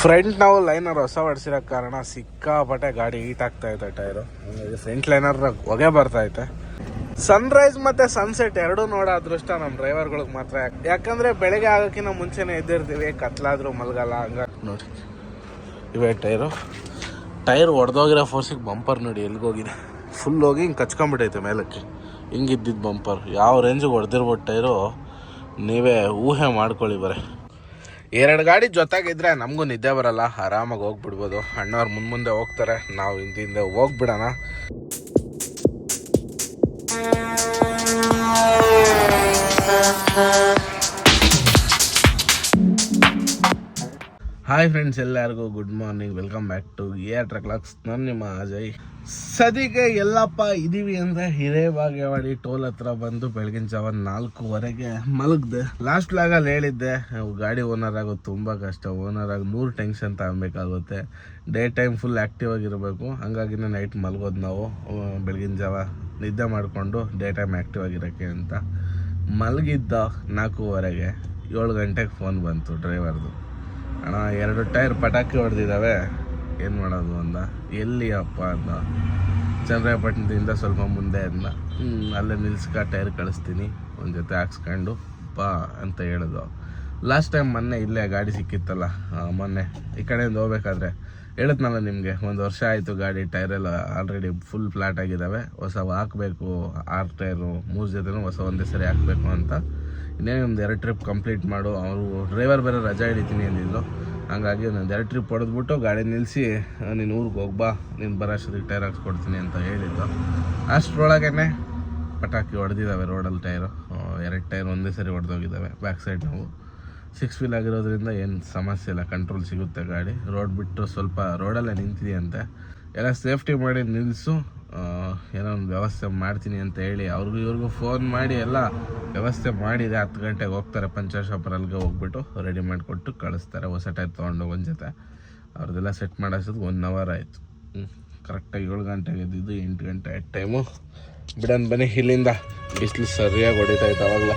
Front ನಾವು liner ಹೊಸ ಹೊಡ್ಸಿರೋ ಕಾರಣ ಸಿಕ್ಕಾಪಟ್ಟೆ ಗಾಡಿ ಹೀಟ್ ಆಗ್ತಾ ಇದೆ ಟೈರು. ಫ್ರಂಟ್ ಲೈನರ್ ಹೊಗೆ ಬರ್ತಾ ಐತೆ. ಸನ್ರೈಸ್ ಮತ್ತೆ ಸನ್ಸೆಟ್ ಎರಡೂ ನೋಡೋ ಅದೃಷ್ಟ ನಮ್ಮ ಡ್ರೈವರ್ಗಳಿಗೆ ಮಾತ್ರ. ಯಾಕ್- ಯಾಕಂದ್ರೆ ಬೆಳಗ್ಗೆ ಆಗೋಕ್ಕಿಂತ ಮುಂಚೆನೆ ಎದ್ದಿರ್ತೀವಿ, ಕತ್ಲಾದ್ರೂ ಮಲ್ಗಲ್ಲ ಹಂಗ ನೋಡಿ, ಇವೇ ಟೈರು. ಟೈರ್ ಒಡೆದೋಗಿರೋ ಫೋರ್ಸಿಗೆ ಬಂಪರ್ ನೋಡಿ ಎಲ್ಲಿಗೋಗಿದೆ ಫುಲ್ ಹೋಗಿ ಹಿಂಗೆ ಕಚ್ಕೊಂಡ್ಬಿಟ್ಟೈತೆ ಮೇಲಕ್ಕೆ. ಹಿಂಗಿದ್ದಿದ್ದು ಬಂಪರ್ ಯಾವ ರೇಂಜಿಗೆ ಹೊಡೆದಿರ್ಬೋದು ಟೈರು, ನೀವೇ ಊಹೆ ಮಾಡ್ಕೊಳ್ಳಿ ಬರೀ. ಎರಡು ಗಾಡಿ ಜೊತೆಗಿದ್ರೆ ನಮಗೂ ನಿದ್ದೆ ಬರಲ್ಲ, ಆರಾಮಾಗಿ ಹೋಗ್ಬಿಡ್ಬೋದು. ಅಣ್ಣವ್ರು ಮುಂದೆ ಮುಂದೆ ಹೋಗ್ತಾರೆ, ನಾವು ಹಿಂದೆ ಹೋಗ್ಬಿಡೋಣ. ಹಾಯ್ ಫ್ರೆಂಡ್ಸ್ ಎಲ್ಲರಿಗೂ good morning welcome back to air ಟ್ರಕ್ಲಾಕ್ಸ್ ನಾನು ನಿಮ್ಮ ಅಜಯ್. ಸದ್ಯಕ್ಕೆ ಎಲ್ಲಪ್ಪ ಇದೀವಿ ಅಂದರೆ ಭಾಗ್ಯವಾಡಿ ಟೋಲ್ ಹತ್ರ ಬಂದು ಬೆಳಗಿನ ಜಾವ ನಾಲ್ಕೂವರೆಗೆ ಮಲಗ್ದೆ. ಲಾಸ್ಟ್ ಲಾಗಲ್ಲಿ ಹೇಳಿದ್ದೆ ಗಾಡಿ ಓನರ್ ಆಗೋದು ತುಂಬ ಕಷ್ಟ. ಓನರ್ ಆಗಿ ನೂರು ಟೆನ್ಷನ್ ತಗೊಬೇಕಾಗುತ್ತೆ. ಡೇ ಟೈಮ್ ಫುಲ್ ಆಕ್ಟಿವ್ ಆಗಿರಬೇಕು. ಹಂಗಾಗಿನೇ ನೈಟ್ ಮಲಗೋದು ನಾವು. ಬೆಳಗಿನ ಜಾವ ನಿದ್ದೆ ಮಾಡಿಕೊಂಡು ಡೇ ಟೈಮ್ ಆಕ್ಟಿವ್ ಆಗಿರೋಕ್ಕೆ ಅಂತ ಮಲಗಿದ್ದ ನಾಲ್ಕೂವರೆಗೆ. ಏಳು ಗಂಟೆಗೆ ಫೋನ್ ಬಂತು ಡ್ರೈವರ್ದು ಅಣ್ಣ, ಎರಡು ಟೈರ್ ಪಟಾಕಿ ಹೊಡೆದಿದ್ದಾವೆ ಏನು ಮಾಡೋದು ಅಂದ? ಎಲ್ಲಿ ಅಪ್ಪ ಅಂದ? ಚಂದ್ರಪಟ್ಟಣದಿಂದ ಸ್ವಲ್ಪ ಮುಂದೆ ಅಂದ. ಅಲ್ಲೇ ನಿಲ್ಸ್ಕ ಟೈರ್ ಕಳಿಸ್ತೀನಿ. ಒಂದು ಜೊತೆ ಹಾಕ್ಸ್ಕೊಂಡು ಬಾ ಅಂತ ಹೇಳಿದ್ರು ಲಾಸ್ಟ್ ಟೈಮ್ ಮೊನ್ನೆ ಇಲ್ಲೇ ಗಾಡಿ ಸಿಕ್ಕಿತ್ತಲ್ಲ ಮೊನ್ನೆ. ಈ ಕಡೆಯಿಂದ ಹೋಗ್ಬೇಕಾದ್ರೆ ಹೇಳತ್ನಲ್ಲ ನಿಮಗೆ ಒಂದು ವರ್ಷ ಆಯಿತು ಗಾಡಿ ಟೈರೆಲ್ಲ ಆಲ್ರೆಡಿ ಫುಲ್ ಫ್ಲಾಟ್ ಆಗಿದ್ದಾವೆ ಹೊಸ ಹಾಕಬೇಕು ಆರು ಟೈರು ಮೂರು ಜೊತೆನೂ ಹೊಸ ಒಂದೇ ಸರಿ ಹಾಕಬೇಕು ಅಂತ. ಇನ್ನೇನು ಒಂದು ಎರಡು ಟ್ರಿಪ್ ಕಂಪ್ಲೀಟ್ ಮಾಡು. ಅವರು ಡ್ರೈವರ್ ಬೇರೆ ರಜಾ ಹಿಡಿತೀನಿ ಅಂದಿದ್ರು. ಹಂಗಾಗಿ ಒಂದು ಎರಡು ಟ್ರಿಪ್ ಹೊಡೆದ್ಬಿಟ್ಟು ಗಾಡಿ ನಿಲ್ಲಿಸಿ ನೀನು ಊರಿಗೆ ಹೋಗ್ಬಾ ನೀನು ಬರೋಷ್ಟೊತ್ತಿಗೆ ರಿಟೈರ್ ಹಾಕ್ಸ್ಕೊಡ್ತೀನಿ ಅಂತ ಹೇಳಿದ್ದು. ಅಷ್ಟರೊಳಗೇ ಪಟಾಕಿ ಹೊಡೆದಿದ್ದಾವೆ ರೋಡಲ್ಲಿ ಟೈರು. ಎರಡು ಟೈರ್ ಒಂದೇ ಸರಿ ಹೊಡೆದೋಗಿದ್ದಾವೆ ಬ್ಯಾಕ್ ಸೈಡ್ ನಾವು. ಸಿಕ್ಸ್ ವೀಲ್ ಆಗಿರೋದ್ರಿಂದ ಏನು ಸಮಸ್ಯೆ ಇಲ್ಲ ಕಂಟ್ರೋಲ್ ಸಿಗುತ್ತೆ ಗಾಡಿ. ರೋಡ್ ಬಿಟ್ಟು ಸ್ವಲ್ಪ ರೋಡಲ್ಲೇ ನಿಂತಿದೆಯಂತೆ. ಎಲ್ಲ ಸೇಫ್ಟಿ ಮಾಡಿ ನಿಲ್ಲಿಸು ಏನೋ ಒಂದು ವ್ಯವಸ್ಥೆ ಮಾಡ್ತೀನಿ ಅಂತ ಹೇಳಿ ಅವ್ರಿಗೂ ಇವ್ರಿಗೂ ಫೋನ್ ಮಾಡಿ ಎಲ್ಲ ವ್ಯವಸ್ಥೆ ಮಾಡಿದೆ. ಹತ್ತು ಗಂಟೆಗೆ ಹೋಗ್ತಾರೆ ಪಂಚರ್ ಶಾಪರಲ್ಲಿಗೆ ಹೋಗ್ಬಿಟ್ಟು ರೆಡಿ ಮಾಡಿಕೊಟ್ಟು ಕಳಿಸ್ತಾರೆ. ಹೊಸ ಟೈಪ್ ತೊಗೊಂಡು ಒಂದು ಜೊತೆ. ಅವ್ರದ್ದೆಲ್ಲ ಸೆಟ್ ಮಾಡಿಸೋದು ಒನ್ ಅವರ್ ಆಯಿತು. ಕರೆಕ್ಟಾಗಿ ಏಳು ಗಂಟೆಗೆ ಎದ್ದಿದ್ದು ಎಂಟು ಗಂಟೆ ಆಯ್ತು ಟೈಮು ಬಿಡೋಣ ಬನ್ನಿ, ಇಲ್ಲಿಂದ ಬಿಸಿಲು ಸರಿಯಾಗಿ ಹೊಡಿತೈತೆ ಅವಾಗಲ.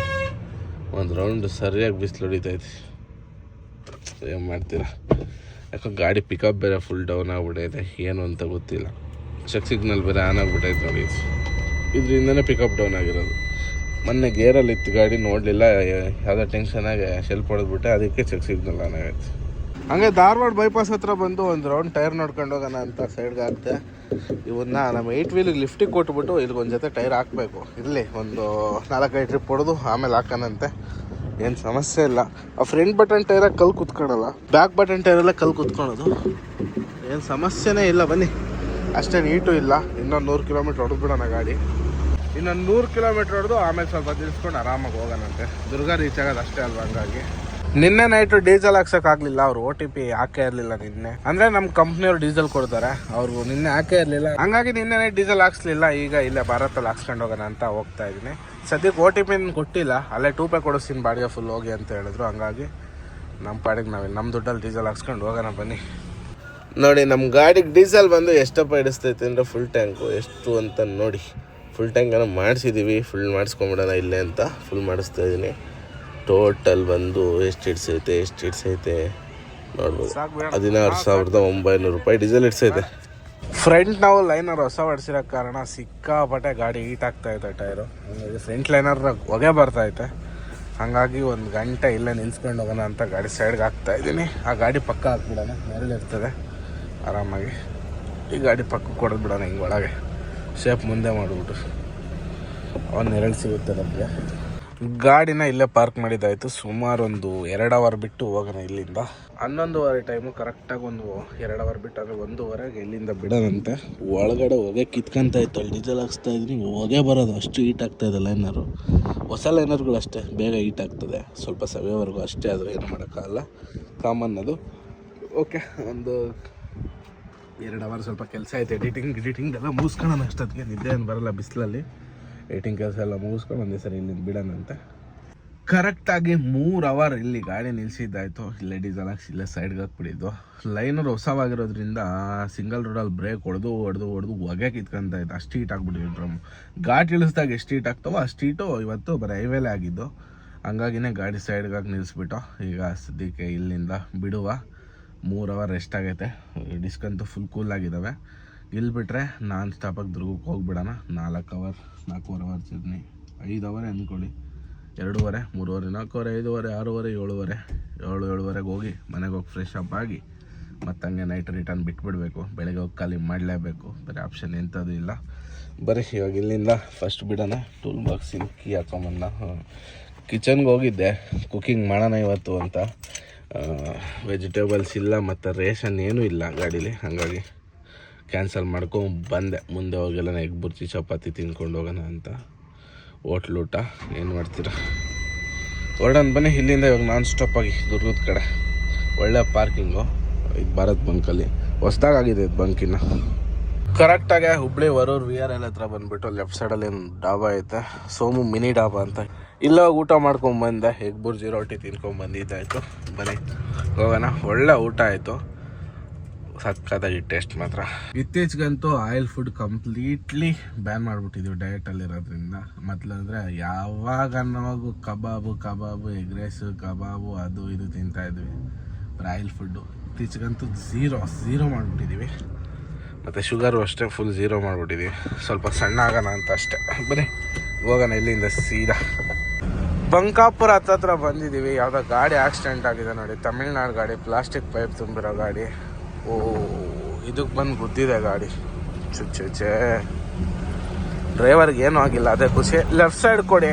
ಒಂದು ರೌಂಡ್ ಸರಿಯಾಗಿ ಬಿಸಿಲು ಹೊಡಿತೈತೆ ಏನು ಮಾಡ್ತೀರಾ? ಯಾಕೋ ಗಾಡಿ ಪಿಕಪ್ ಬೇರೆ ಫುಲ್ ಡೌನ್ ಆಗಿಬಿಟ್ಟೈತೆ ಏನು ಅಂತ ಗೊತ್ತಿಲ್ಲ. ಚೆಕ್ ಸಿಗ್ನಲ್ ಬೇರೆ ಆನ್ ಆಗಿಬಿಟ್ಟೈತೆ ನೋಡಿ. ಇದರಿಂದನೇ ಪಿಕಪ್ ಡೌನ್ ಆಗಿರೋದು. ಮೊನ್ನೆ ಗೇರಲ್ಲಿ ಇತ್ತು ಗಾಡಿ, ನೋಡಲಿಲ್ಲ, ಯಾವುದೋ ಟೆನ್ಷನಾಗಿ ಶೆಲ್ಪ್ ಹೊಡೆದ್ಬಿಟ್ಟೆ, ಅದಕ್ಕೆ ಚೆಕ್ ಸಿಗ್ನಲ್ ಆನ್ ಆಗೈತೆ. ಹಂಗೆ ಧಾರವಾಡ ಬೈಪಾಸ್ ಹತ್ರ ಬಂದು ಒಂದು ರೌಂಡ್ ಟೈರ್ ನೋಡ್ಕೊಂಡು ಹೋಗೋಣ ಅಂತ ಸೈಡ್ಗೆ ಹಾಕ್ತೆ ಇವನ್ನ ನಮ್ಮ ಏಯ್ಟ್ ವೀಲಿಗೆ ಲಿಫ್ಟಿಗೆ ಕೊಟ್ಬಿಟ್ಟು ಇಲ್ಲಿಗೊಂದು ಜೊತೆ ಟೈರ್ ಹಾಕಬೇಕು. ಇರಲಿ ಒಂದು ನಾಲ್ಕೈದು ಟ್ರಿಪ್ ಹೊಡೆದು ಆಮೇಲೆ ಹಾಕೋಣಂತೆ. ಏನು ಸಮಸ್ಯೆ ಇಲ್ಲ. ಆ ಫ್ರಂಟ್ ಬಟನ್ ಟೈರಾಗ ಕಲ್ ಕುತ್ಕೊಳಲ್ಲ. ಬ್ಯಾಕ್ ಬಟನ್ ಟೈರೆಲ್ಲ ಕಲ್ ಕುತ್ಕೊಳೋದು. ಏನು ಸಮಸ್ಯೆನೇ ಇಲ್ಲ, ಬನ್ನಿ. ಅಷ್ಟೇ ನೀಟು ಇಲ್ಲ. ಇನ್ನೊಂದು ನೂರು ಕಿಲೋಮೀಟ್ರ್ ಹೊಡೆದು ಬಿಡೋಣ ಗಾಡಿ. ಇನ್ನೊಂದು ನೂರು ಕಿಲೋಮೀಟ್ರ್ ಹೊಡೆದು ಆಮೇಲೆ ಸ್ವಲ್ಪ ತಿಳ್ಸ್ಕೊಂಡು ಆರಾಮಾಗಿ ಹೋಗೋಣಂತೆ. ದುರ್ಗಾ ರೀಚ್ ಆಗೋದು ಅಷ್ಟೇ ಅಲ್ವಾ ಹಂಗಾಗಿ. ನಿನ್ನೆ ನೈಟು ಡೀಸೆಲ್ ಹಾಕ್ಸೋಕ್ಕಾಗಲಿಲ್ಲ ಅವ್ರು ಓ ಟಿ ಪಿ ಹಾಕೇ ಇರಲಿಲ್ಲ ನಿನ್ನೆ. ಅಂದರೆ ನಮ್ಮ ಕಂಪ್ನಿಯವ್ರು ಡೀಸೆಲ್ ಕೊಡ್ತಾರೆ. ಅವ್ರು ನಿನ್ನೆ ಹಾಕೇ ಇರಲಿಲ್ಲ. ಹಂಗಾಗಿ ನಿನ್ನೆ ನೈಟ್ ಡೀಸೆಲ್ ಹಾಕ್ಸ್ಲಿಲ್ಲ. ಈಗ ಇಲ್ಲೇ ಭಾರತಲ್ಲಿ ಹಾಕ್ಸ್ಕೊಂಡು ಹೋಗೋಣ ಅಂತ ಹೋಗ್ತಾ ಇದ್ದೀನಿ. ಸದ್ಯಕ್ಕೆ ಓ ಟಿ ಪಿ ಕೊಟ್ಟಿಲ್ಲ. ಅಲ್ಲೇ ಟೂ ಪೇ ಕೊಡಿಸ್ತೀನಿ, ಬಾಡಿಗೆ ಫುಲ್ ಹೋಗಿ ಅಂತ ಹೇಳಿದ್ರು. ಹಂಗಾಗಿ ನಮ್ಮ ಪಾಡಿಗೆ ನಾವು ನಮ್ಮ ದುಡ್ಡಲ್ಲಿ ಡೀಸೆಲ್ ಹಾಕ್ಸ್ಕೊಂಡು ಹೋಗೋಣ ಬನ್ನಿ. ನೋಡಿ ನಮ್ಮ ಗಾಡಿಗೆ ಡೀಸೆಲ್ ಬಂದು ಎಷ್ಟಪ್ಪ ಹಿಡಿಸ್ತೈತೆ ಅಂದರೆ ಫುಲ್ ಟ್ಯಾಂಕು ಎಷ್ಟು ಅಂತ ನೋಡಿ. ಫುಲ್ ಟ್ಯಾಂಕನ್ನು ಮಾಡಿಸಿದ್ದೀವಿ ಫುಲ್ ಮಾಡಿಸ್ಕೊಂಬಿಡೋಣ ಇಲ್ಲೇ ಅಂತ ಫುಲ್ ಮಾಡಿಸ್ತಾ ಇದ್ದೀನಿ ಟೋಟಲ್ ಬಂದು ಎಷ್ಟು ಹಿಡ್ಸೈತೆ ಎಷ್ಟು ಹಿಡ್ಸೈತೆ ನೋಡ್ಬೋದು. ಹದಿನಾರು ಸಾವಿರದ ಒಂಬೈನೂರು ರೂಪಾಯಿ ಡೀಸೆಲ್ ಹಿಡ್ಸೈತೆ. ಫ್ರಂಟ್ ನಾವು ಲೈನರ್ ಹೊಸ ಹೊಡ್ಸಿರೋ ಕಾರಣ ಸಿಕ್ಕಾಪಟ್ಟೆ ಗಾಡಿ ಹೀಟ್ ಆಗ್ತಾ ಇದೆ ಟೈರು ಫ್ರಂಟ್ ಲೈನರ್ ಹೊಗೆ ಬರ್ತಾ ಐತೆ ಹಾಗಾಗಿ ಒಂದು ಗಂಟೆ ಇಲ್ಲೇ ನಿಲ್ಸ್ಕೊಂಡು ಹೋಗೋಣ ಅಂತ ಗಾಡಿ ಸೈಡ್ಗೆ ಹಾಕ್ತಾ ಇದ್ದೀನಿ ಆ ಗಾಡಿ ಪಕ್ಕ ಹಾಕ್ಬಿಡೋಣ. ನೆರಳಿರ್ತದೆ. ಆರಾಮಾಗಿ. ಈ ಗಾಡಿ ಪಕ್ಕಕ್ಕೆ ಕೊಡೋದು ಬಿಡೋಣ ಹಿಂಗೆ ಒಳಗೆ. ಶೇಪ್ ಮುಂದೆ ಮಾಡಿಬಿಟ್ಟು. ಅವನ್ ನೆರಳು ಸಿಗುತ್ತೆ ನಮಗೆ. ಗಾಡಿನ ಇಲ್ಲೇ ಪಾರ್ಕ್ ಮಾಡಿದ್ದಾಯಿತು. ಸುಮಾರು ಒಂದು ಎರಡು ಅವರ್ ಬಿಟ್ಟು ಹೋಗೋಣ ಇಲ್ಲಿಂದ. ಹನ್ನೊಂದುವರೆ ಟೈಮು ಕರೆಕ್ಟಾಗಿ ಒಂದು ಎರಡು ಅವರ್ ಬಿಟ್ಟು ಅಂದರೆ ಒಂದೂವರೆಗೆ ಇಲ್ಲಿಂದ ಬಿಡೋದಂತೆ ಒಳಗಡೆ ಹೊಗೆ ಕಿತ್ಕೊಂತ ಇತ್ತು. ಅಲ್ಲಿ ಡೀಸೆಲ್ ಹಾಕ್ಸ್ತಾ ಇದ್ದೀನಿ. ಹೊಗೆ ಬರೋದು. ಅಷ್ಟು ಹೀಟ್ ಇದೆ ಲೈನರು ಹೊಸ ಲೈನರ್ಗಳು ಅಷ್ಟೇ. ಬೇಗ ಹೀಟ್ ಆಗ್ತದೆ. ಸ್ವಲ್ಪ ಸವೆವರೆಗೂ ಅಷ್ಟೇ ಆದರೂ ಏನು ಮಾಡೋಕ್ಕಾಗಲ್ಲ. ಕಾಮನ್ ಅದು. ಓಕೆ ಒಂದು ಎರಡು ಅವರ್ ಸ್ವಲ್ಪ ಕೆಲಸ ಐತೆ ಎಡಿಟಿಂಗ್ ಎಡಿಟಿಂಗ್ ಎಲ್ಲ ಮುಗಿಸ್ಕೊಳ್ಳೋಣ ಅಷ್ಟೊತ್ತಿಗೆ ನಿದ್ದೆ ಏನು ಬರಲ್ಲ ಬಿಸಿಲಲ್ಲಿ. ಎಡಿಟಿಂಗ್ ಕೆಲಸ ಎಲ್ಲ ಮುಗಿಸ್ಕೊಂಡು ಒಂದೇ ಸರಿ ಇಲ್ಲಿಂದ ಬಿಡೋಣಂತೆ ಕರೆಕ್ಟಾಗಿ ಮೂರು ಅವರ್ ಇಲ್ಲಿ ಗಾಡಿ ನಿಲ್ಸಿದ್ದಾಯ್ತು. ಇಲ್ಲೇ ಡೀಸೆಲ್ ಹಾಕ್ಸಿ, ಇಲ್ಲೇ ಸೈಡ್ಗೆ ಹಾಕ್ಬಿಟ್ಟಿದ್ದು. ಲೈನರ್ ಹೊಸವಾಗಿರೋದ್ರಿಂದ ಸಿಂಗಲ್ ರೋಡಲ್ಲಿ ಬ್ರೇಕ್ ಹೊಡೆದು ಹೊಡೆದು ಹೊಡೆದು ಹೊಗೆ ಕಿತ್ಕೊಂತ ಇತ್ತು ಅಷ್ಟು ಹೀಟ್ ಆಗ್ಬಿಟ್ಟಿದ್ದು ಡ್ರಮ್ ಘಾಟ್ ಇಳಿಸ್ದಾಗ ಎಷ್ಟು ಹೀಟ್ ಆಗ್ತಾವೋ ಅಷ್ಟು ಹೀಟು ಇವತ್ತು ಬರೀ ಹೈವೇಲೇ ಆಗಿದ್ದು. ಹಂಗಾಗಿನೇ ಗಾಡಿ ಸೈಡ್ಗೆ ನಿಲ್ಲಿಸ್ಬಿಟ್ಟು ಈಗ ಸದ್ಯಕ್ಕೆ ಇಲ್ಲಿಂದ ಬಿಡುವ. ಮೂರು ಅವರ್ ರೆಸ್ಟ್ ಆಗೈತೆ. ಡಿಸ್ಕ್ ಅಂತೂ ಫುಲ್ ಕೂಲ್ ಆಗಿದ್ದಾವೆ ಇಲ್ಲಿ ಬಿಟ್ಟರೆ ನಾನ್ ಸ್ಟಾಪಾಗಿ ದುರ್ಗಕ್ಕೆ ಹೋಗ್ಬಿಡೋಣ. ನಾಲ್ಕು ಅವರ್ ನಾಲ್ಕೂವರೆ ಅವರ್ ಜರ್ನಿ ಐದು ಅವರ್ ಅಂದ್ಕೊಳ್ಳಿ. ಎರಡೂವರೆ, ಮೂರುವರೆ, ನಾಲ್ಕೂವರೆ, ಐದೂವರೆ, ಆರೂವರೆ, ಏಳುವರೆ. ಏಳು, ಏಳುವರೆಗೆ ಹೋಗಿ ಮನೆಗೆ ಹೋಗಿ ಫ್ರೆಶ್ ಅಪ್ ಆಗಿ ಮತ್ತು ಹಂಗೆ ನೈಟ್ ರಿಟರ್ನ್ ಬಿಟ್ಬಿಡಬೇಕು. ಬೆಳಗ್ಗೆ ಹೋಗಿ ಖಾಲಿ ಮಾಡಲೇಬೇಕು. ಬೇರೆ ಆಪ್ಷನ್ ಎಂಥದ್ದು ಇಲ್ಲ. ಬರೀ ಇವಾಗ ಇಲ್ಲಿಂದ ಫಸ್ಟ್ ಬಿಡೋಣ. ಟೂಲ್ ಬಾಕ್ಸ್ ಕೀ ಹಾಕೊಂಬಂದ. ಕಿಚನ್ಗೆ ಹೋಗಿದ್ದೆ. ಕುಕ್ಕಿಂಗ್ ಮಾಡೋಣ ಇವತ್ತು ಅಂತ. ವೆಜಿಟೇಬಲ್ಸ್ ಇಲ್ಲ ಮತ್ತು ರೇಷನ್ ಏನೂ ಇಲ್ಲ ಗಾಡೀಲಿ. ಹಾಗಾಗಿ ಕ್ಯಾನ್ಸಲ್ ಮಾಡ್ಕೊಂಡು ಬಂದೆ. ಮುಂದೆ ಹೋಗೆಲ್ಲ ಎಗ್ ಬುರ್ಜಿ ಚಪಾತಿ ತಿನ್ಕೊಂಡು ಹೋಗೋಣ ಅಂತ. ಹೋಟ್ಲ್ ಊಟ. ಏನು ಮಾಡ್ತೀರಾ? ಹೊರಡನ್ ಬನ್ನಿ. ಇಲ್ಲಿಂದ ಇವಾಗ ನಾನ್ ಸ್ಟಾಪ್ ಆಗಿ ದುರ್ಗದ ಕಡೆ. ಒಳ್ಳೆ ಪಾರ್ಕಿಂಗು ಇದು ಭಾರತ್ ಬಂಕಲ್ಲಿ ಹೊಸ್ದಾಗಿದೆ ಇದು ಬಂಕಿನ ಕರೆಕ್ಟಾಗಿ Hubli Varur V R L ಹತ್ರ ಬಂದ್ಬಿಟ್ಟು ಲೆಫ್ಟ್ ಸೈಡಲ್ಲಿ ಒಂದು ಡಾಬಾ ಐತೆ. ಸೋಮು ಮಿನಿ ಡಾಬಾ ಅಂತ. ಇಲ್ಲ ಊಟ ಮಾಡ್ಕೊಂಡ್ ಬಂದೆ. ಹೆಗ್ ಬುರ್ಜಿ ರೊಟ್ಟಿ ತಿನ್ಕೊಂಡ್ ಬಂದಿದ್ದಾಯ್ತು ಬನ್ನಿ, ಹೋಗೋಣ. ಒಳ್ಳೆ ಊಟ ಆಯಿತು. ಸಕ್ಕತ್ತಾಗಿ ಟೇಸ್ಟ್ ಮಾತ್ರ. ಇತ್ತೀಚೆಗಂತೂ ಆಯಿಲ್ ಫುಡ್ ಕಂಪ್ಲೀಟ್ಲಿ ಬ್ಯಾನ್ ಮಾಡಿಬಿಟ್ಟಿದ್ದೀವಿ ಡಯಟಲ್ಲಿರೋದ್ರಿಂದ ಮೊದಲಂದ್ರೆ ಯಾವಾಗ ಅನ್ನೋವಾಗೂ ಕಬಾಬು ಕಬಾಬು ಎಗ್ ರೈಸು ಕಬಾಬು, ಅದು ಇದು ತಿಂತಾ ಇದ್ವಿ. ಬರೀ ಆಯಿಲ್ ಫುಡ್ಡು ಇತ್ತೀಚೆಗಂತೂ ಝೀರೋ ಝೀರೋ ಮಾಡಿಬಿಟ್ಟಿದ್ದೀವಿ ಮತ್ತು ಶುಗರು ಅಷ್ಟೇ ಫುಲ್ ಝೀರೋ ಮಾಡಿಬಿಟ್ಟಿದ್ದೀವಿ ಸ್ವಲ್ಪ ಸಣ್ಣ ಆಗೋಣ ಅಂತ ಅಷ್ಟೇ. ಬನ್ನಿ, ಹೋಗೋಣ ಇಲ್ಲಿಂದ ಸೀದಾ. ಬಂಕಾಪುರ ಹತ್ತತ್ರ ಬಂದಿದ್ದೀವಿ ಯಾವುದೋ ಗಾಡಿ ಆಕ್ಸಿಡೆಂಟ್ ಆಗಿದೆ ನೋಡಿ. ತಮಿಳ್ನಾಡು ಗಾಡಿ ಪ್ಲಾಸ್ಟಿಕ್ ಪೈಪ್ ತುಂಬಿರೋ ಗಾಡಿ. ಓ, ಇದಕ್ಕೆ ಬಂದು ಗುದ್ದಿದೆ ಗಾಡಿ. ಚುಚ್ಚುಚ್ಚೆ ಡ್ರೈವರ್ಗೆ ಏನೂ ಆಗಿಲ್ಲ, ಅದೇ ಖುಷಿ. ಲೆಫ್ಟ್ ಸೈಡ್ ಕೊಡಿ.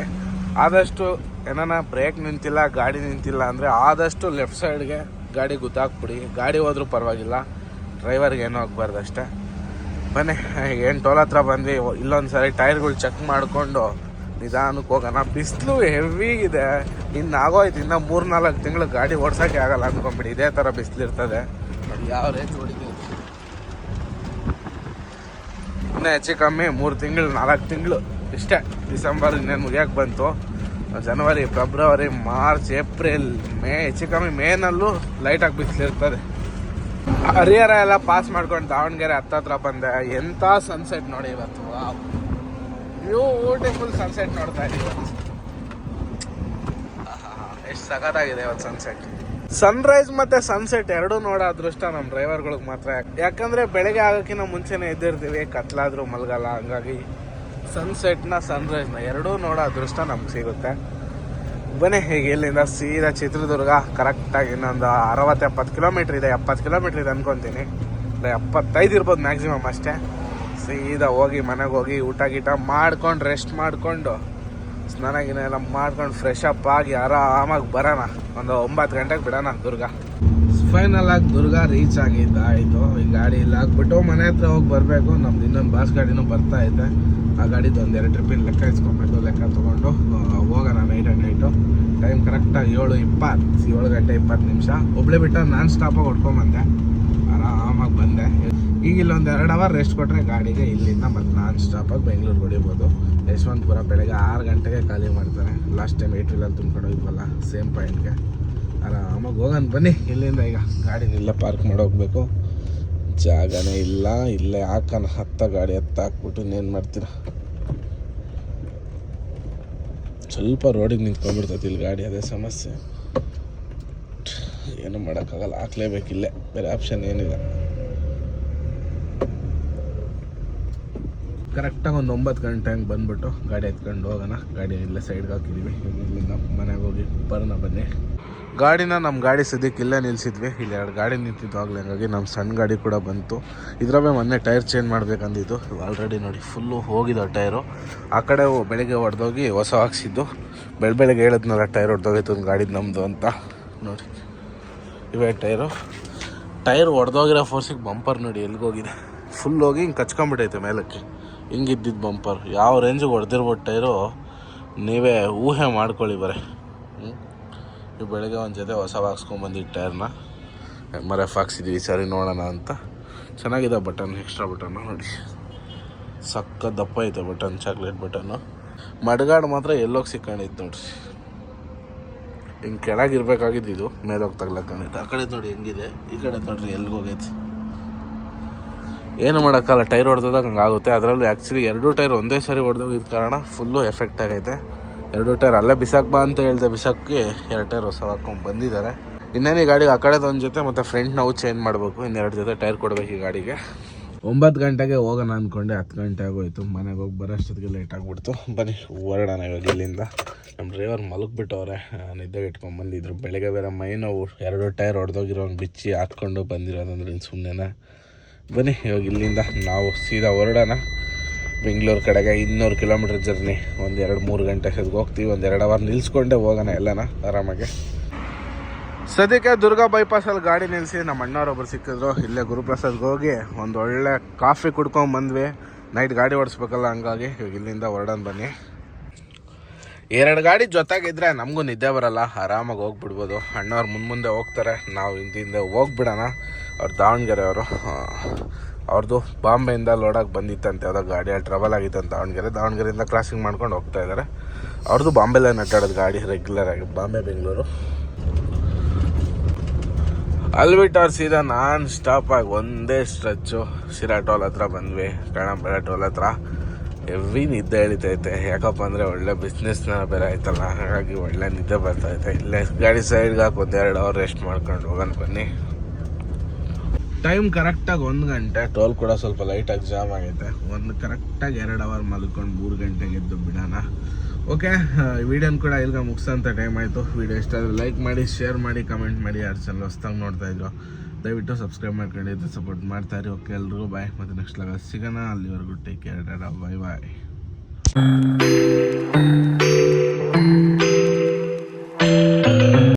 ಆದಷ್ಟು ಏನಾನ ಬ್ರೇಕ್ ನಿಂತಿಲ್ಲ, ಗಾಡಿ ನಿಂತಿಲ್ಲ ಅಂದರೆ ಆದಷ್ಟು ಲೆಫ್ಟ್ ಸೈಡ್ಗೆ ಗಾಡಿ ಗುದ್ದಾಕ್ಬಿಡಿ. ಗಾಡಿ ಹೋದ್ರೂ ಪರವಾಗಿಲ್ಲ. ಡ್ರೈವರ್ಗೆ ಏನೂ ಆಗಬಾರ್ದು ಅಷ್ಟೇ. ಬನ್ನಿ ಏನು ಟೋಲ್ ಹತ್ರ ಬಂದ್ವಿ ಇಲ್ಲೊಂದು ಸರಿ ಟೈರ್ಗಳು ಚೆಕ್ ಮಾಡಿಕೊಂಡು ನಿಧಾನಕ್ಕೆ ಹೋಗೋಣ. ಬಿಸಿಲು ಹೆವಿಗಿದೆ ಇದೆ. ಇನ್ನು ಆಗೋಯ್ತು ಇನ್ನು ಮೂರು ನಾಲ್ಕು ತಿಂಗಳು ಗಾಡಿ ಓಡ್ಸೋಕ್ಕೆ ಆಗಲ್ಲ ಅಂದ್ಕೊಂಬಿಡಿ ಇದೇ ಥರ ಬಿಸಿಲು ಇರ್ತದೆ ಯಾವ ರೇಟ್ ಹೊಡಿತೀವಿ ಇನ್ನೂ ಹೆಚ್ಚು ಕಮ್ಮಿ ಮೂರು ತಿಂಗಳು ನಾಲ್ಕು ತಿಂಗಳು. ಇಷ್ಟೇ ಡಿಸೆಂಬರ್ ಇನ್ನೇನು ಮುಗಿಯೋಕೆ ಬಂತು. ಜನವರಿ ಫೆಬ್ರವರಿ ಮಾರ್ಚ್ ಏಪ್ರಿಲ್ ಮೇ ಹೆಚ್ಚು ಕಮ್ಮಿ ಮೇನಲ್ಲೂ ಲೈಟಾಗಿ ಬಿಸಿಲಿರ್ತದೆ. ಹರಿಹರ ಎಲ್ಲ ಪಾಸ್ ಮಾಡ್ಕೊಂಡು ದಾವಣಗೆರೆ ಹತ್ತತ್ರ ಬಂದೆ. ಎಂಥ ಸನ್ಸೆಟ್ ನೋಡಿ ಇವತ್ತು. ಬ್ಯೂಟಿಫುಲ್ ಸನ್ಸೆಟ್ ನೋಡ್ತಾ ಇದ್ದೀವಿ ಎಷ್ಟು ಸಖತ್ತಾಗಿದೆ ಇವತ್ತು ಸನ್ಸೆಟ್ ಸನ್ರೈಸ್ ಮತ್ತೆ ಸನ್ಸೆಟ್ ಎರಡೂ ನೋಡೋ ಅದೃಷ್ಟ ನಮ್ಮ ಡ್ರೈವರ್ಗಳಿಗೆ ಮಾತ್ರ. ಯಾಕಂದ್ರೆ ಬೆಳಗ್ಗೆ ಆಗೋಕ್ಕಿಂತ ಮುಂಚೆನೇ ಎದ್ದಿರ್ತೀವಿ, ಕತ್ಲಾದ್ರೂ ಮಲಗಲ್ಲ. ಹಂಗಾಗಿ ಸನ್ಸೆಟ್ನ ಸನ್ರೈಸ್ನ ಎರಡೂ ನೋಡೋ ಅದೃಷ್ಟ ನಮ್ಗೆ ಸಿಗುತ್ತೆ. ಬನ್ನಿ ಹೇಗೆ ಇಲ್ಲಿಂದ ಸೀದಾ ಚಿತ್ರದುರ್ಗ ಕರೆಕ್ಟಾಗಿ ಇನ್ನೊಂದು ಅರವತ್ತು ಎಪ್ಪತ್ತು ಕಿಲೋಮೀಟ್ರ್ ಇದೆ, ಎಪ್ಪತ್ತು ಕಿಲೋಮೀಟ್ರ್ ಇದೆ ಅನ್ಕೊತೀನಿ. ಇಲ್ಲ, ಎಪ್ಪತ್ತೈದು ಇರ್ಬೋದು ಮ್ಯಾಕ್ಸಿಮಮ್ ಅಷ್ಟೇ. ಸೀದಾ ಹೋಗಿ, ಮನೆಗೆ ಹೋಗಿ, ಊಟ ಗೀಟ ಮಾಡ್ಕೊಂಡು ರೆಸ್ಟ್ ಮಾಡಿಕೊಂಡು, ಸ್ನಾನ ಗಿನ ಎಲ್ಲ ಮಾಡ್ಕೊಂಡು ಫ್ರೆಶ್ ಅಪ್ ಆಗಿ ಆರಾಮಾಗಿ ಬರೋಣ. ಒಂದು ಒಂಬತ್ತು ಗಂಟೆಗೆ ಬಿಡೋಣ ದುರ್ಗ. ಫೈನಲ್ ಆಗಿ ದುರ್ಗ ರೀಚ್ ಆಗಿದ್ದ, ಆಯಿತು. ಈ ಗಾಡಿ ಇಲ್ಲಿ. ಹಾಕ್ಬಿಟ್ಟು ಮನೆ ಹತ್ರ ಹೋಗಿ ಬರಬೇಕು. ನಮ್ದು ಇನ್ನೊಂದು ಬಾಸ್ ಗಾಡಿನೂ ಬರ್ತಾ ಐತೆ ಆ ಗಾಡಿದು ಒಂದೆರಡು ಟ್ರಿಪ್ಪಿನ ಲೆಕ್ಕ ಇಸ್ಕೊಬೇಕು. ಲೆಕ್ಕ ತೊಗೊಂಡು ಹೋಗೋಣ ನೈಟ್ ಆ್ಯಂಡ್ ನೈಟು ಟೈಮ್ ಕರೆಕ್ಟಾಗಿ ಏಳು ಇಪ್ಪತ್ತು, ಏಳು ಗಂಟೆ ಇಪ್ಪತ್ತು ನಿಮಿಷ. ಒಬ್ಳೆ ಬಿಟ್ಟು ನಾನ್ ಸ್ಟಾಪಾಗಿ ಹೊಡ್ಕೊಂಬಂದೆ. ಆರಾಮಾಗಿ ಬಂದೆ. ಈಗ ಇಲ್ಲೊಂದು ಎರಡು ಅವರ್ ರೆಸ್ಟ್ ಕೊಟ್ಟರೆ ಗಾಡಿಗೆ ಇಲ್ಲಿಂದ ಮತ್ತೆ ನಾನ್ ಸ್ಟಾಪಾಗಿ ಬೆಂಗಳೂರು ಹೊಡಿಬೋದು. ಯಶವಂತಪುರ ಬೆಳಗ್ಗೆ ಆರು ಗಂಟೆಗೆ ಖಾಲಿ ಮಾಡ್ತಾರೆ. ಲಾಸ್ಟ್ ಟೈಮ್ ಏಟ್ ವೀಲಲ್ಲಿ ತುಂಬ್ಕೊಂಡು ಹೋಗಿದ್ವಲ್ಲ ಸೇಮ್ ಪಾಯಿಂಟ್ಗೆ ಆರಾಮಾಗಿ ಹೋಗೋಣ ಬನ್ನಿ. ಇಲ್ಲಿಂದ ಈಗ ಗಾಡಿನ ಇಲ್ಲ ಪಾರ್ಕ್ ಮಾಡೋಗ್ಬೇಕು ಜಾಗನೇ ಇಲ್ಲ, ಇಲ್ಲೇ ಹಾಕೋಣ ಹತ್ತ ಗಾಡಿ ಹತ್ತ ಹಾಕ್ಬಿಟ್ಟು ಇನ್ನೇನು ಮಾಡ್ತೀರಾ? ಸ್ವಲ್ಪ ರೋಡಿಗೆ ನಿಂತ್ಕೊಂಡ್ಬಿಡ್ತೈತಿ ಇಲ್ಲಿ ಗಾಡಿ, ಅದೇ ಸಮಸ್ಯೆ. ಏನು ಮಾಡೋಕ್ಕಾಗಲ್ಲ ಹಾಕ್ಲೇಬೇಕಿಲ್ಲೇ ಬೇರೆ ಆಪ್ಷನ್ ಏನಿಲ್ಲ. ಕರೆಕ್ಟಾಗಿ ಒಂದು ಒಂಬತ್ತು ಗಂಟೆ ಹಂಗೆ ಬಂದ್ಬಿಟ್ಟು ಗಾಡಿ ಎತ್ಕೊಂಡು ಹೋಗೋಣ. ಗಾಡಿ ಇಲ್ಲೇ ಸೈಡ್ಗೆ ಹಾಕಿದ್ದೀವಿ ಇಲ್ಲಿಂದ ಮನೆಗೆ ಹೋಗಿ ಬರೋಣ, ಬನ್ನಿ. ಗಾಡಿನ ನಮ್ಮ ಗಾಡಿ ಸದ್ಯಕ್ಕೆ ಇಲ್ಲೇ ನಿಲ್ಸಿದ್ವಿ. ಇಲ್ಲಿ ಎರಡು ಗಾಡಿ ನಿಂತಿದ್ದು ಆಗ್ಲಿ ಹಂಗಾಗಿ ನಮ್ಮ ಸಣ್ಣ ಗಾಡಿ ಕೂಡ ಬಂತು. ಇದ್ರವೇ ಮೊನ್ನೆ ಟೈರ್ ಚೇಂಜ್ ಮಾಡಬೇಕಂದಿದ್ದು ಆಲ್ರೆಡಿ ನೋಡಿ ಫುಲ್ಲು ಹೋಗಿದ್ದು ಟೈರು. ಆ ಕಡೆ ಬೆಳಿಗ್ಗೆ ಹೊಡೆದೋಗಿ ಹೊಸ ಹಾಕ್ಸಿದ್ದು. ಬೆಳ ಬೆಳಗ್ಗೆ ಹೇಳಿದ್ನಲ್ಲ ಟೈರ್ ಹೊಡೆದೋಗಿತ್ತು ಒಂದು ಗಾಡಿದು ನಮ್ಮದು ಅಂತ. ನೋಡಿ, ಇವೇ ಟೈರು. ಟೈರ್ ಹೊಡೆದೋಗಿರೋ ಫೋರ್ಸಿಗೆ ಬಂಪರ್ ನೋಡಿ ಎಲ್ಲಿಗೋಗಿದೆ ಫುಲ್ ಹೋಗಿ ಹಿಂಗೆ ಕಚ್ಕೊಂಬಿಟ್ಟೈತೆ ಮೇಲಕ್ಕೆ. ಹಿಂಗಿದ್ದಿದ್ದು ಬಂಪರ್ ಯಾವ ರೇಂಜಿಗೆ ಹೊಡೆದಿರ್ಬೋದು ಟೈರು, ನೀವೇ ಊಹೆ ಮಾಡ್ಕೊಳ್ಳಿ ಬರೀ. ಈ ಬೆಳಗ್ಗೆ ಒಂದು ಜೊತೆ ಹೊಸ ಹಾಕ್ಸ್ಕೊಂಬಂದಿದ್ದು ಟೈರ್ನ. ಎಂ ಎಫ್ ಹಾಕ್ಸಿದ್ವಿ ಸರಿ ನೋಡೋಣ ಅಂತ. ಚೆನ್ನಾಗಿದೆ ಬಟನ್ ಎಕ್ಸ್ಟ್ರಾ ಬಟನ್ನು ನೋಡಿ. ಸಕ್ಕ ದಪ್ಪ ಐತೆ ಬಟನ್ ಚಾಕ್ಲೇಟ್ ಬಟನ್ನು ಮಡ್ಗಾಡು ಮಾತ್ರ ಎಲ್ಲೋಗಿ ಸಿಕ್ಕೊಂಡಿತ್ತು ನೋಡ್ರಿ. ಹಿಂಗೆ ಕೆಳಗಿರ್ಬೇಕಾಗಿದ್ದು ಇದು, ಮೇಲೋಗಿ ತಗ್ಲಕ್ಕಂದಿತ್ತು ಆ ಕಡೆ ನೋಡಿ ಹೆಂಗಿದೆ, ಈ ಕಡೆ ನೋಡ್ರಿ ಎಲ್ಲಿಗೆ ಹೋಗೈತಿ. ಏನು ಮಾಡೋಕ್ಕಲ್ಲ ಟೈರ್ ಹೊಡೆದಾಗ ಹಂಗಾಗುತ್ತೆ ಅದರಲ್ಲೂ ಆ್ಯಕ್ಚುಲಿ ಎರಡೂ ಟೈರ್ ಒಂದೇ ಸರಿ ಹೊಡೆದೋಗಿದ್ದ ಕಾರಣ ಫುಲ್ಲು ಎಫೆಕ್ಟ್ ಆಗೈತೆ. ಎರಡು ಟೈರ್ ಅಲ್ಲೇ ಬಿಸಾಕ್ ಬಾ ಅಂತ ಹೇಳ್ದೆ. ಬಿಸಾಕಿ ಎರಡು ಟೈರ್ ಹೊಸ ಹಾಕೊಂಡು ಬಂದಿದ್ದಾರೆ. ಇನ್ನೇನು ಈ ಗಾಡಿಗೆ ಆ ಕಡೆದೊಂದು ಜೊತೆ ಮತ್ತು ಫ್ರಂಟ್ ನಾವು ಚೇಂಜ್ ಮಾಡಬೇಕು. ಇನ್ನೆರಡು ಜೊತೆ ಟೈರ್ ಕೊಡ್ಬೇಕು ಈ ಗಾಡಿಗೆ. ಒಂಬತ್ತು ಗಂಟೆಗೆ ಹೋಗೋಣ ಅಂದ್ಕೊಂಡೆ ಹತ್ತು ಗಂಟೆ ಆಗೋಯ್ತು. ಮನೆಗೆ ಹೋಗಿ ಬರೋಷ್ಟೊತ್ತಿಗೆ ಲೇಟ್ ಆಗಿಬಿಡ್ತು. ಬನ್ನಿ ಹೊರಡೋಣ ಇವಾಗ ಇಲ್ಲಿಂದ. ನಮ್ಮ ಡ್ರೈವರ್ ಮಲಗಿಬಿಟ್ಟವ್ರೆ. ನಿದ್ದೆ ಇಟ್ಕೊಂಡ್ಬಂದಿದ್ರು ಬೆಳಗ್ಗೆ ಬೇರೆ ಮೈ ನೋವು. ಎರಡು ಟೈರ್ ಹೊಡೆದೋಗಿರೋ ಬಿಚ್ಚಿ ಹಾಕ್ಕೊಂಡು ಬಂದಿರೋದಂದ್ರೆ ಸುಮ್ಮನೆ ಬನ್ನಿ, ಇವಾಗ ಇಲ್ಲಿಂದ ನಾವು ಸೀದಾ ಹೊರಡೋಣ. ಬೆಂಗಳೂರು ಕಡೆಗೆ ಇನ್ನೂರು ಕಿಲೋಮೀಟ್ರ್ ಜರ್ನಿ. ಒಂದು ಎರಡು ಮೂರು ಗಂಟೆ ಹೋಗ್ತೀವಿ. ಒಂದು ಎರಡು ಅವರ್ ನಿಲ್ಸ್ಕೊಂಡೆ ಹೋಗೋಣ ಎಲ್ಲನ ಆರಾಮಾಗಿ. ಸದ್ಯಕ್ಕೆ ದುರ್ಗಾ ಬೈಪಾಸಲ್ಲಿ ಗಾಡಿ ನಿಲ್ಲಿಸಿ ನಮ್ಮ ಅಣ್ಣವ್ರೊಬ್ರು ಸಿಕ್ಕಿದ್ರು. ಇಲ್ಲೇ ಗುರುಪ್ರಸಾದ್ಗೆ ಹೋಗಿ ಒಂದು ಒಳ್ಳೆ ಕಾಫಿ ಕುಡ್ಕೊಂಡು ಬಂದ್ವಿ. ನೈಟ್ ಗಾಡಿ ಓಡಿಸ್ಬೇಕಲ್ಲ ಹಂಗಾಗಿ ಇವಾಗ ಇಲ್ಲಿಂದ ಹೊರಡೋಣ ಬನ್ನಿ. ಎರಡು ಗಾಡಿ ಜೊತೆಗಿದ್ರೆ ನಮಗೂ ನಿದ್ದೆ ಬರಲ್ಲ. ಆರಾಮಾಗಿ ಹೋಗ್ಬಿಡ್ಬೋದು. ಅಣ್ಣವ್ರು ಮುಂದೆ ಮುಂದೆ ಹೋಗ್ತಾರೆ. ನಾವು ಹಿಂದಿಂದ ಹೋಗ್ಬಿಡೋಣ. ಅವ್ರು ದಾವಣಗೆರೆ ಅವರು ಅವ್ರದ್ದು ಬಾಂಬೆಯಿಂದ ಲೋಡಾಗಿ ಬಂದಿತ್ತಂತೆ, ಯಾವುದೋ ಗಾಡಿ ಟ್ರಬಲ್ ಆಗಿತ್ತಂತೆ, ದಾವಣಗೆರೆ. ದಾವಣಗೆರೆಯಿಂದ ಕ್ರಾಸಿಂಗ್ ಮಾಡ್ಕೊಂಡು ಹೋಗ್ತಾ ಇದ್ದಾರೆ ಅವ್ರದ್ದು ಬಾಂಬೆಲೇ ನಡ್ಡಾಡೋದು ಗಾಡಿ ರೆಗ್ಯುಲರ್ ಆಗಿ, ಬಾಂಬೆ, ಬೆಂಗಳೂರು. ಅಲ್ಲಿ ಬಿಟ್ಟು ಅವ್ರು ಸೀದಾ ನಾನ್ ಸ್ಟಾಪ್ ಆಗಿ ಒಂದೇ ಸ್ಟ್ರೆಚ್ಚು ಶಿರಾ ಟೋಲ್ ಹತ್ರ ಬಂದ್ವಿ ಕಣಂಬೆಳೆ ಟೋಲ್ ಹತ್ರ. ಹೆವಿ ನಿದ್ದೆ ಎಳಿತೈತೆ. ಯಾಕಪ್ಪ ಅಂದರೆ ಒಳ್ಳೆ ಬಿಸ್ನೆಸ್ನ ಬೇರೆ ಆಯ್ತಲ್ಲ. ಹಾಗಾಗಿ ಒಳ್ಳೆ ನಿದ್ದೆ ಬರ್ತೈತೆ ಇಲ್ಲೇ ಗಾಡಿ ಸೈಡ್ಗೆ ಹಾಕಿ ಎರಡು ಅವರ್ ರೆಸ್ಟ್ ಮಾಡ್ಕೊಂಡು ಹೋಗೋಣ ಬನ್ನಿ. ಟೈಮ್ ಕರೆಕ್ಟಾಗಿ ಒಂದು ಗಂಟೆ. ಟೋಲ್ ಕೂಡ ಸ್ವಲ್ಪ ಲೈಟಾಗಿ ಜಾಮ್ ಆಗೈತೆ. ಒಂದು ಕರೆಕ್ಟಾಗಿ ಎರಡು ಅವರ್ ಮಲ್ಕೊಂಡು ಮೂರು ಗಂಟೆಗೆ ಎದ್ದು ಬಿಡೋಣ. ಓಕೆ ವಿಡಿಯೋನ ಕೂಡ ಇಲ್ಲಿಗೆ ಮುಗಿಸೋಂಥ ಟೈಮ್ ಆಯಿತು. ವಿಡಿಯೋ ಇಷ್ಟ ಆದರೆ ಲೈಕ್ ಮಾಡಿ ಶೇರ್ ಮಾಡಿ ಕಮೆಂಟ್ ಮಾಡಿ. ಯಾರು ಚಾನಲ್ ಹೊಸ್ದಾಗಿ ನೋಡ್ತಾಯಿದ್ರು ದಯವಿಟ್ಟು ಸಬ್ಸ್ಕ್ರೈಬ್ ಮಾಡ್ಕೊಂಡಿದ್ದು ಸಪೋರ್ಟ್ ಮಾಡ್ತಾಯಿರಿ ಓಕೆ ಎಲ್ರಿಗೂ ಬಾಯ್ ಮತ್ತು ನೆಕ್ಸ್ಟ್ ಲಾಗ ಸಿಗೋಣ. ಅಲ್ಲಿವರೆಗೂ ಟೇಕ್ ಕೇರ್ ಬಾಯ್ ಬಾಯ್